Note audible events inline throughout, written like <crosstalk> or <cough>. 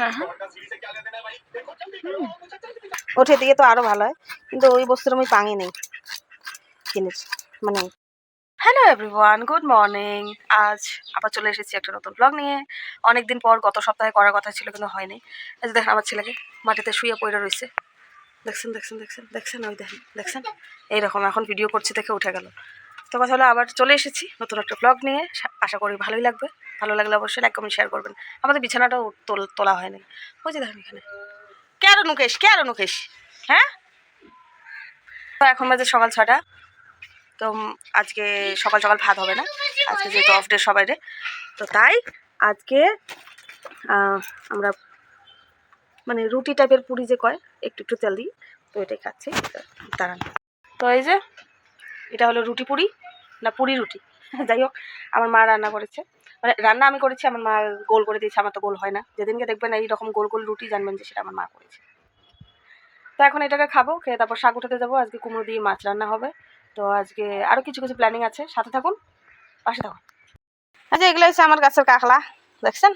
হ্যাঁ। ওঠে দিয়ে তো আরও ভালো হয়। কিন্তু ওই বস্তুটা আমি পাঙি নেই কিনেছি। মানে হ্যালো এভরিওয়ান গুড মর্নিং আজ আবার চলে এসেছি একটা নতুন ব্লগ নিয়ে। অনেকদিন পর গত সপ্তাহে করার কথা ছিল কিন্তু হয়নি। যে দেখেন আমার ছেলেকে মাটিতে শুয়ে পড়ে রয়েছে। দেখছেন দেখছেন দেখছেন দেখছেন ওই দেখেন দেখছেন? এইরকম এখন ভিডিও করছি দেখে উঠে গেল। তো কথা হলো আবার চলে এসেছি নতুন একটা ব্লগ নিয়ে। আশা করি ভালোই লাগবে। ভালো লাগলে অবশ্যই লাইক কমেন্ট শেয়ার করবেন। আমাদের বিছানাটাও তোল- তোলা হয়নি। যে দেখেন এখানে। কে আরও নুকেশ কে আরও নুকেশ হ্যাঁ? তো এখন বাজে সকাল ছটা তো আজকে সকাল সকাল ভাত হবে না। আজকে যেহেতু অফ ডে সবাই রে। তো তাই আজকে আমরা মানে রুটি টাইপের পুরি যে কয়, একটু একটু তেল দিই। তো এটাই খাচ্ছি। দাঁড়ান। তো এই যে, এটা হলো রুটি পুরি না পুরি রুটি। যাই হোক, আমার মা রান্না করেছে। মানে রান্না আমি করেছি, আমার মা গোল করে দিয়েছে, আমার তো গোল হয় না। যেদিনকে দেখবেন এই রকম গোল গোল রুটি জানবেন যে সেটা আমার মা করেছে। তো এখন এটাকে খাব, খেয়ে তারপর শাক উঠাতে যাব, আজকে কুমড়ো দিয়ে মাছ রান্না হবে। তো আজকে আরও কিছু কিছু প্ল্যানিং আছে, সাথে থাকুন, পাশে থাকুন। আচ্ছা এগুলো হচ্ছে আমার গাছের কাকলা দেখছেন?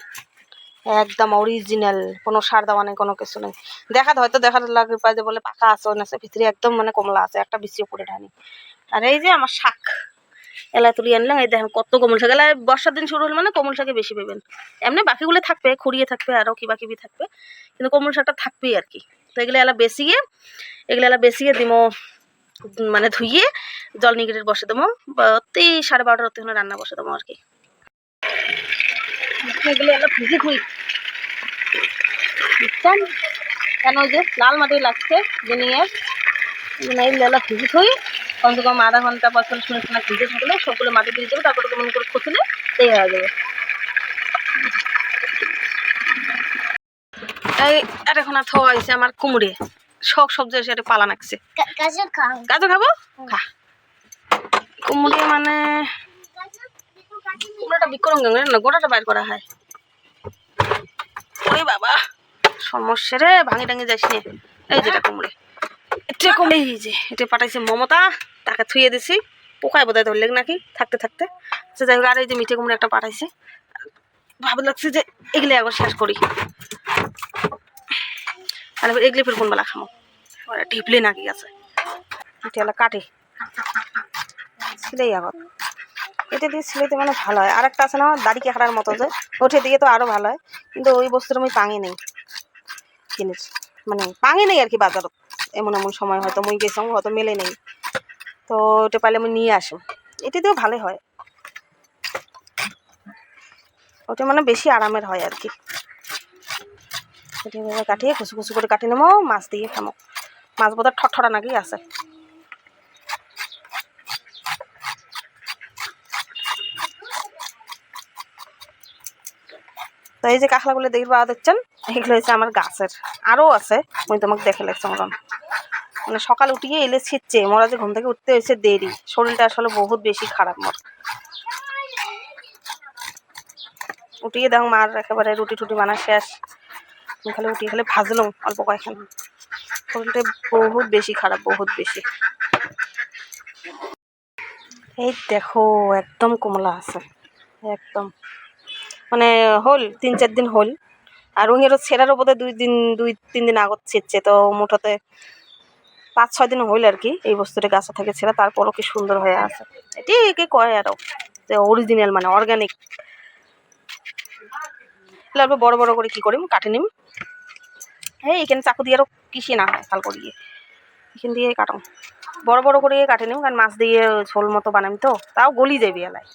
একদম অরিজিনাল কোনো সার দেওয়া নেই, কোনো কিছু নেই। দেখাতে হয়তো দেখার লাগে পাই যে বলে পাকা আছে আছে ভিতরে একদম মানে কমলা আছে, একটা বিচিও পড়ে ঢানি আর এই যে আমার শাক। এলা তুলি আনলাম, এই দেখেন কত কমল শাক। এলা বর্ষার দিন শুরু হলে মানে কমল শাকে বেশি পাবেন। এমনি বাকিগুলো থাকবে, খুঁড়িয়ে থাকবে আরও কিবা কিবি থাকবে। কিন্তু কমল শাকটা থাকবেই আর কি। তো এগুলো এলা বেশিয়ে এগুলো এলা বেশিয়ে দিমো মানে ধুইয়ে জল নিগড়ের বসে দেবো। অতি সাড়ে বারোটার অতি রান্না বসে দেবো আর কি। এগুলো এলা ভিজে থুই বুঝছেন? কেন যে লাল মাটি লাগছে নিয়ে এই লেলা ভিজে থই কমসে কম আধা ঘণ্টা পর শুনে শুনে ভিজে থাকলে সবগুলো মাটি দিয়ে দেবো তারপরে কেমন করে খুঁচলে এই হয়ে যাবে। এই আর এখন আর থোয়া হয়েছে আমার কুমড়ে। শখ সবজি এসে একটা পালা নাকছে। গাজর খাব? খা। কুমড়ে মানে কুমড়োটা বিক্রম না? গোটাটা বাইর করা হয়। ওই বাবা সমস্যা রে ভাঙি টাঙি যাইস নে। এই যেটা কুমড়ে। এটা এই যে এটা পাঠাইছে মমতা, তাকে থুয়ে দিছি। পোকায় বোধহয় ধরলে নাকি, থাকতে থাকতে। সে যাই হোক, আর এই যে মিঠে কুমড়ে একটা পাঠাইছে। ভালো লাগছে যে এগুলো একবার শেষ করি। এবার এগুলি ফের কোনবেলা খামো? ওরা ঢিপলে নাকি আছে। এটা কাটে। ছিলেই আগত এটা দিয়ে ছিলেতে মানে ভালো হয়। আর একটা আছে না, দাড়ি কেকড়ার মতো যে, ওঠে দিয়ে তো আরও ভালো হয়। কিন্তু ওই বস্তুটা আমি পাঙি নেই কিনেছি। মানে পাঙি নেই আর কি বাজারত। এমন এমন সময় হয়তো মুই গেছিলাম হয়তো মেলে নেই। তো ওটা পাইলে আমি নিয়ে আসো। এটা দিয়েও ভালোই হয়। ওটা মানে বেশি আরামের হয় আর কি। কাটিয়ে কুচু কুচু করে কাটিয়ে নেব, মাছ দিয়ে খামো। মাছ বোধহয় ঠটঠটা নাকি আছে। তো এই যে কাঁকড়াগুলো দেখি পাওয়া দিচ্ছেন এগুলো হচ্ছে আমার গাছের। আরও আছে, আমি তোমাকে দেখে লাগছে মতন মানে সকাল উঠিয়ে এলে ছিটছে মোরা যে ঘুম থেকে উঠতে হয়েছে দেরি। শরীরটা আসলে বহুত বেশি খারাপ মোর উঠিয়ে দেখো মার, একেবারে রুটি টুটি বানা শেষ। খালি উঠিয়ে খালি ভাজলাম, অল্প কয়েকখান। শরীরটা বহুত বেশি খারাপ, বহুত বেশি। এই দেখো, একদম কমলা আছে, একদম। মানে হল, তিন চার দিন হল। আর রঙেরও ছেঁড়ারও বোধহয় দুই দিন, দুই, তিন দিন আগত ছেড়ছে তো মুঠোতে পাঁচ, ছয় দিন হইল আর কি এই বস্তুটা গাছা থেকে ছেঁড়া, তারপরও কি সুন্দর হয়ে আছে। এটি কয় আরও যে অরিজিনাল মানে অর্গানিক অল্প বড় বড় করে কি করিম, কাটে নিম। এই এখানে চাকু দিয়ে আরও কিসি না হয় খাল করিয়ে এখান দিয়ে কাটাম। বড় বড় করে কাটে নিম, কারণ মাছ দিয়ে ঝোল মতো বানাম তো, তাও গলি যাবি এলাই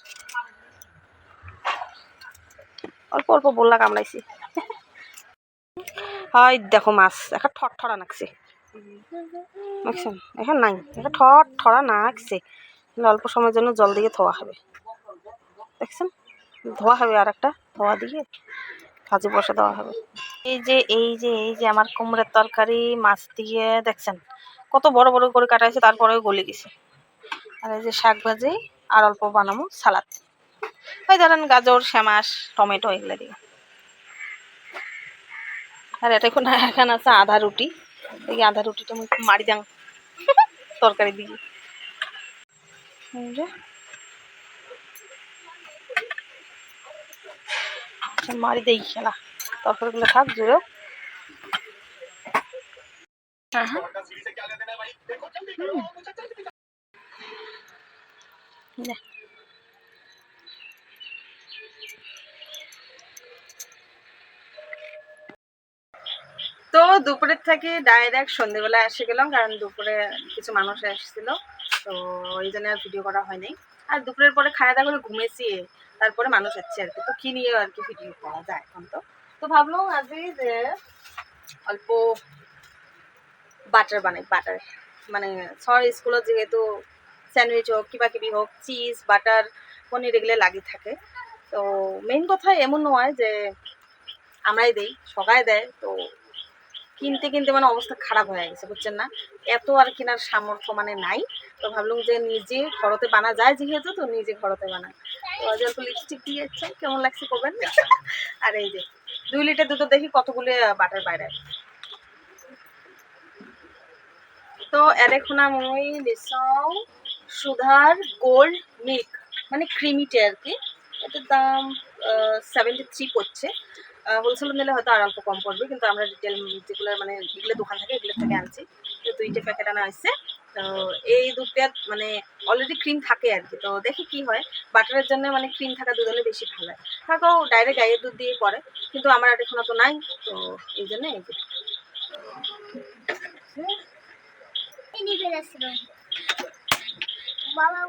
অল্প অল্প বললা কামড়াইছি। হয় দেখো মাছ, এখন ঠট ঠরা নাকছে। দেখছেন এখন নাই, এখন ঠট ঠরা নাকছে। অল্প সময়ের জন্য জল দিয়ে ধোয়া হবে। দেখছেন? ধোয়া হবে আর একটা, ধোয়া দিয়ে ভাজি বসে দেওয়া হবে। এই যে এই যে এই যে আমার কুমড়ের তরকারি, মাছ দিয়ে, দেখছেন? কত বড় বড় করে কাটা হয়েছে তারপরেও গলে গেছে। আর এই যে শাক ভাজি, আর অল্প বানাবো সালাদ। ওই ধরেন গাজর শ্যামাস টমেটো এগুলো দিয়ে। আর এটা এখন এখানে আছে আধা রুটি। এই আধা রুটিটা আমি মারি দাং তরকারি দিয়ে। আচ্ছা, মারি দেই খেলা তরকারিগুলো থাক জুড়ো হ্যাঁ তো দুপুরের থেকে ডাইরেক্ট সন্ধেবেলায় এসে গেলাম, কারণ দুপুরে কিছু মানুষ এসেছিল, তো এই জন্য আর ভিডিও করা হয়নি। আর দুপুরের পরে খাওয়া দাওয়া করে ঘুমেছি, তারপরে মানুষ এসছে আর কি। তো কি নিয়ে আর কি ভিডিও করা যায় এখন তো। তো ভাবলাম আজকে যে অল্প বাটার বানাই বাটার মানে সর স্কুলত যেহেতু স্যান্ডউইচ হোক কিবা কিবি হোক চিজ বাটার পনির এগুলো লাগিয়ে থাকে। তো মেইন কথা এমন নয় যে আমরাই দেই, সবাই দেয়। তো কিনতে কিনতে মানে অবস্থা খারাপ হয়ে গেছে, বুঝছেন না? এত আর কেনার সামর্থ্য মানে নাই। তো ভাবলাম যে নিজে ঘরতে বানা যায় যেহেতু, তো নিজে ঘরতে বানাই তো অল্প লিপস্টিক দিয়েছে কেমন লাগছে করবেন? <laughs> আর এই যে, দুই লিটার দুধ দেখি কতগুলো বাটার বাইরে। তো এদেখুনা মই নিচাও সুধার গোল্ড মিল্ক মানে ক্রিমিটে আর কি। এটার দাম সেভেন্টি থ্রি পড়ছে। হোলসেল নিলে হয়তো আর অল্প কম পড়বে, কিন্তু আমরা রিটেল যেগুলো মানে যেগুলো দোকান থাকে এগুলো থেকে আনছি। তো দুইটা প্যাকেট আনা হয়েছে। তো এই দুধটা মানে অলরেডি ক্রিম থাকে আর কি। তো দেখি কি হয়। বাটারের জন্য মানে ক্রিম থাকা দুধ হলে বেশি ভালো। হয় থাকো ডাইরেক্ট গাইয়ের দুধ দিয়ে করে কিন্তু আমার আর এখনও তো নাই, তো এই জন্য এই যে। বাবা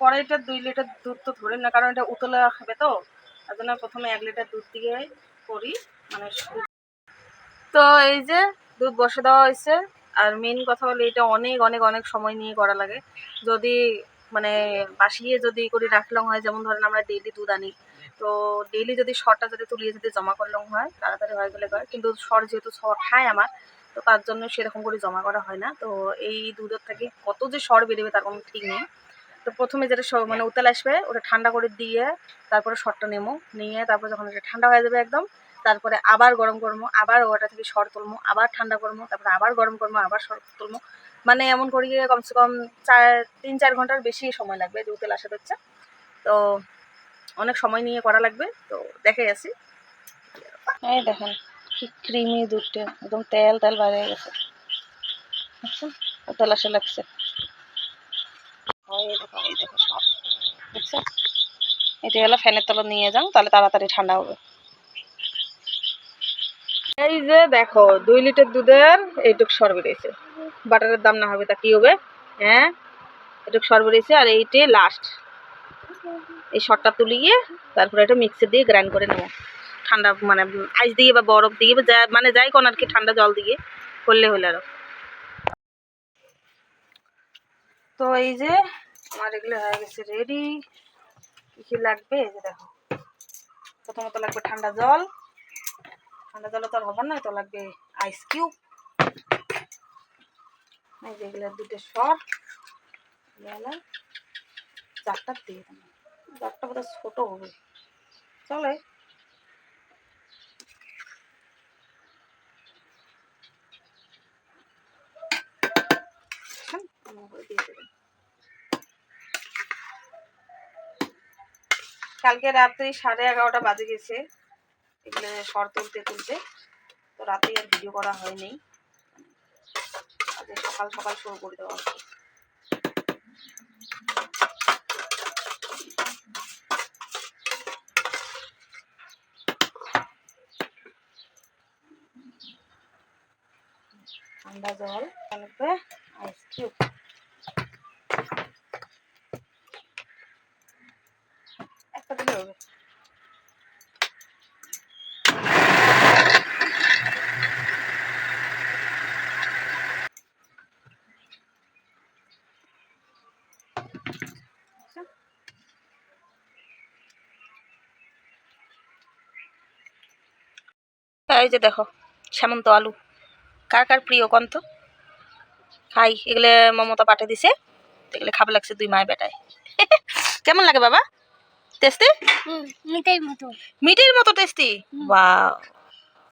কড়াইটা দুই লিটার দুধ তো ধরে না, কারণ এটা উতলা খাবে তো, তার জন্য প্রথমে এক লিটার দুধ দিয়ে করি মানে তো এই যে দুধ বসে দেওয়া হয়েছে, আর মেন কথা হলো এটা অনেক অনেক অনেক সময় নিয়ে করা লাগে। যদি মানে বাসিয়ে যদি করে রাখলাম হয়, যেমন ধরেন আমরা ডেইলি দুধ আনি, তো ডেইলি যদি শরটা যদি তুলিয়ে যদি জমা করলাম হয়, তাড়াতাড়ি হয়ে গেলে হয়। কিন্তু শর যেহেতু শর খায় আমার, তো তার জন্য সেরকম করে জমা করা হয় না। তো এই দুধের থেকে কত যে শর বেরোবে তার কোনো ঠিক নেই। তো প্রথমে যেটা মানে উতাল আসবে ওটা ঠান্ডা করে দিয়ে তারপরে শরটা নেব নিয়ে তারপর যখন এটা ঠান্ডা হয়ে যাবে একদম তারপরে আবার গরম করব আবার ওটা থেকে সর তুলবো আবার ঠান্ডা করব তারপরে আবার গরম করব আবার সর তুলবো মানে এমন করি কমসে কম চার তিন চার ঘণ্টার বেশি সময় লাগবে যে উতেল আসা হচ্ছে। তো অনেক সময় নিয়ে করা লাগবে তো দেখে আসি। এই দেখেন কি ক্রিমি দুধটা একদম তেল তেল বাইরে গেছে। দেখছেন উতল আসা লাগছে এই দেখো এই দেখো সব দেখছেন এটা হলো ফ্যানের তলা নিয়ে যাও, তাহলে তাড়াতাড়ি ঠান্ডা হবে। এই যে দেখো, দুই লিটার দুধের এইটুক সর বেরিয়েছে। বাটারের দাম না হবে তা কি হবে? হ্যাঁ এটুক সর বেরিয়েছে আর এইটে লাস্ট এই সরটা তুলিয়ে তারপরে এটা মিক্সি দিয়ে গ্রাইন্ড করে নেব। ঠান্ডা মানে আইস দিয়ে বা বরফ দিয়ে বা যা মানে যাই কোন আর কি ঠান্ডা জল দিয়ে, করলে হলো আরও। তো এই যে আমার এগুলো হয়ে গেছে রেডি কি কি লাগবে? যে দেখো। প্রথমত লাগবে ঠান্ডা জল। ঠান্ডা জলে তো আর হবে না, তো লাগবে আইস কিউব এই যে এগুলো দুটো সর চারটা দিয়ে দেবো। চারটা বোধহয় ছোটো হবে। চলে দিয়ে কালকে রাত্রি সাড়ে এগারোটা বাজে গেছে। এগুলো সর তুলতে তুলতে। তো রাতেই আর ভিডিও করা হয়নি। সকাল সকাল শুরু করে দেওয়া হচ্ছে। ঠান্ডা জল লাগবে আইস একটা দিলে হবে এই যে দেখো সামন্ত আলু। কার কার প্রিয় কন্ত? খাই এগুলো মমতা পাঠে দিছে। এগুলো খাবে লাগছে দুই মায় বেটায়। <laughs> কেমন লাগে বাবা? টেস্টি? মিটের মতো। মিটের মতো টেস্টি? বা